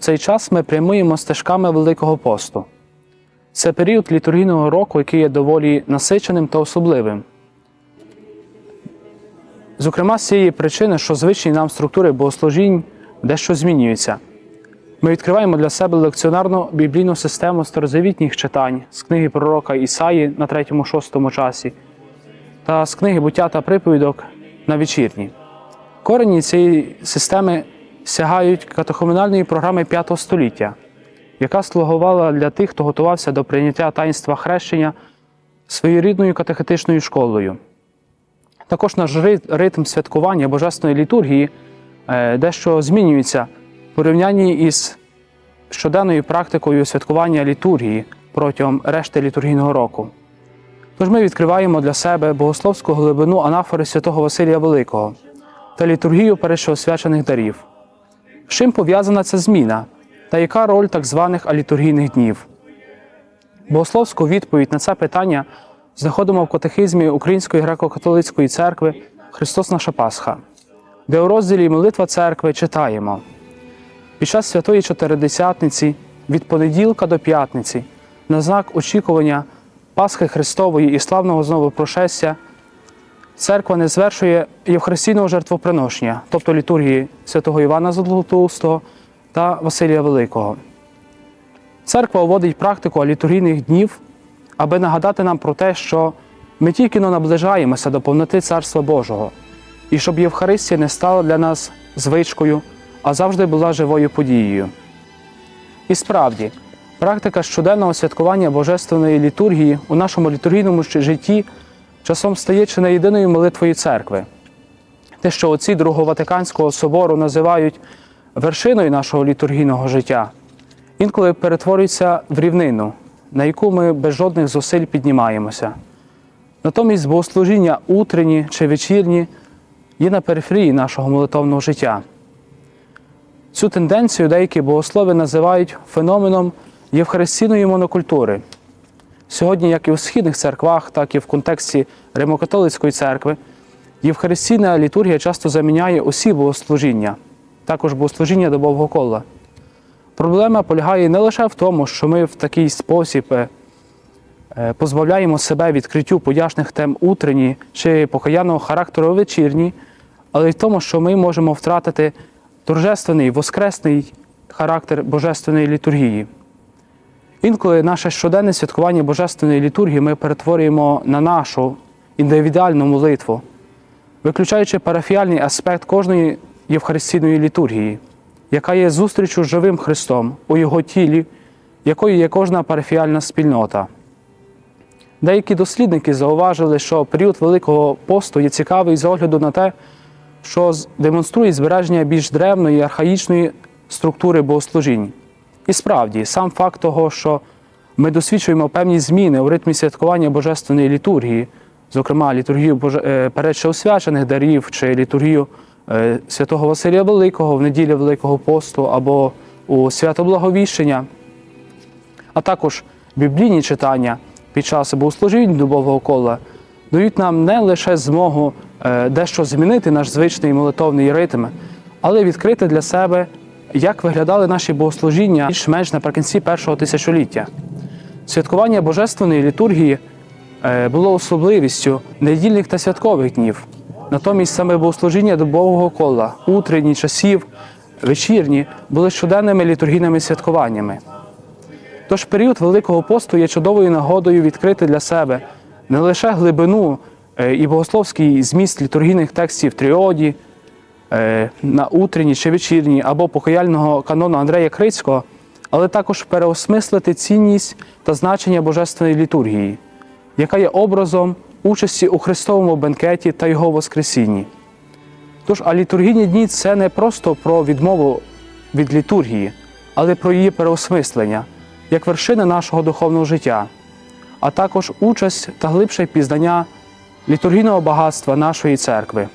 цей час ми прямуємо стежками Великого посту. Це період літургійного року, який є доволі насиченим та особливим. Зокрема, з цієї причини, що звичні нам структури богослужінь дещо змінюються. Ми відкриваємо для себе лекціонарну біблійну систему старозавітніх читань з книги пророка Ісаї на 3-6 часі та з книги буття та приповідок на вечірні. Корені цієї системи сягають катехоменальної програми 5 століття, яка слугувала для тих, хто готувався до прийняття таїнства хрещення своєрідною катехетичною школою. Також наш ритм святкування Божественної літургії е, дещо змінюється в порівнянні із щоденною практикою святкування літургії протягом решти літургійного року. Тож ми відкриваємо для себе богословську глибину анафори святого Василія Великого та літургію першоосвячених дарів. З чим пов'язана ця зміна та яка роль так званих алітургійних днів? Богословську відповідь на це питання знаходимо в катехизмі Української греко-католицької церкви Христос наша Пасха, де у розділі Молитва церкви читаємо. Під час святої Чотиридесятниці від понеділка до п'ятниці на знак очікування Пасхи Христової і славного знову прошестя церква не звершує Євхаристійного жертвоприношення, тобто літургії святого Івана Золотоустого та Василія Великого. Церква вводить практику літургійних днів, аби нагадати нам про те, що ми тільки но наближаємося до повноти Царства Божого, і щоб Євхаристія не стала для нас звичкою, а завжди була живою подією. І справді, практика щоденного святкування Божественної літургії у нашому літургійному житті часом стає чи не єдиною молитвою церкви. Те, що отці Другого Ватиканського собору називають вершиною нашого літургійного життя, інколи перетворюється в рівнину, на яку ми без жодних зусиль піднімаємося. Натомість богослужіння утренні чи вечірні є на периферії нашого молитовного життя. Цю тенденцію деякі богослови називають феноменом євхаристійної монокультури. Сьогодні, як і у східних церквах, так і в контексті Римокатолицької церкви, євхаристійна літургія часто заміняє усі богослужіння, також богослужіння добового кола. Проблема полягає не лише в тому, що ми в такий спосіб е, е, позбавляємо себе відкриттю подяшних тем утренні чи покаянного характеру вечірні, але й в тому, що ми можемо втратити торжественний, воскресний характер божественної літургії. Інколи наше щоденне святкування Божественної літургії ми перетворюємо на нашу індивідуальну молитву, виключаючи парафіальний аспект кожної євхаристійної літургії, яка є зустрічю з живим Христом у Його тілі, якою є кожна парафіальна спільнота. Деякі дослідники зауважили, що період Великого посту є цікавий з огляду на те, що демонструє збереження більш древної архаїчної структури богослужінь. І справді, сам факт того, що ми досвідчуємо певні зміни у ритмі святкування Божественної літургії, зокрема літургію е, передшеосвячених дарів чи літургію е, святого Василія Великого в неділю Великого посту або у свято Благовіщення, а також біблійні читання під час богослужінь дубового кола дають нам не лише змогу е, дещо змінити наш звичний молитовний ритм, але відкрити для себе, як виглядали наші богослужіння більш-менш наприкінці першого тисячоліття. Святкування Божественної літургії е, було особливістю недільних та святкових днів. Натомість саме богослужіння добового кола, утренні часів, вечірні були щоденними літургійними святкуваннями. Тож період Великого посту є чудовою нагодою відкрити для себе не лише глибину е, і богословський зміст літургійних текстів тріоді, на утренні чи вечірні або покаяльного канону Андрея Крицького, але також переосмислити цінність та значення Божественної літургії, яка є образом участі у Христовому бенкеті та Його Воскресінні. Тож, а літургійні дні це не просто про відмову від літургії, але про її переосмислення як вершини нашого духовного життя, а також участь та глибше пізнання літургійного багатства нашої церкви.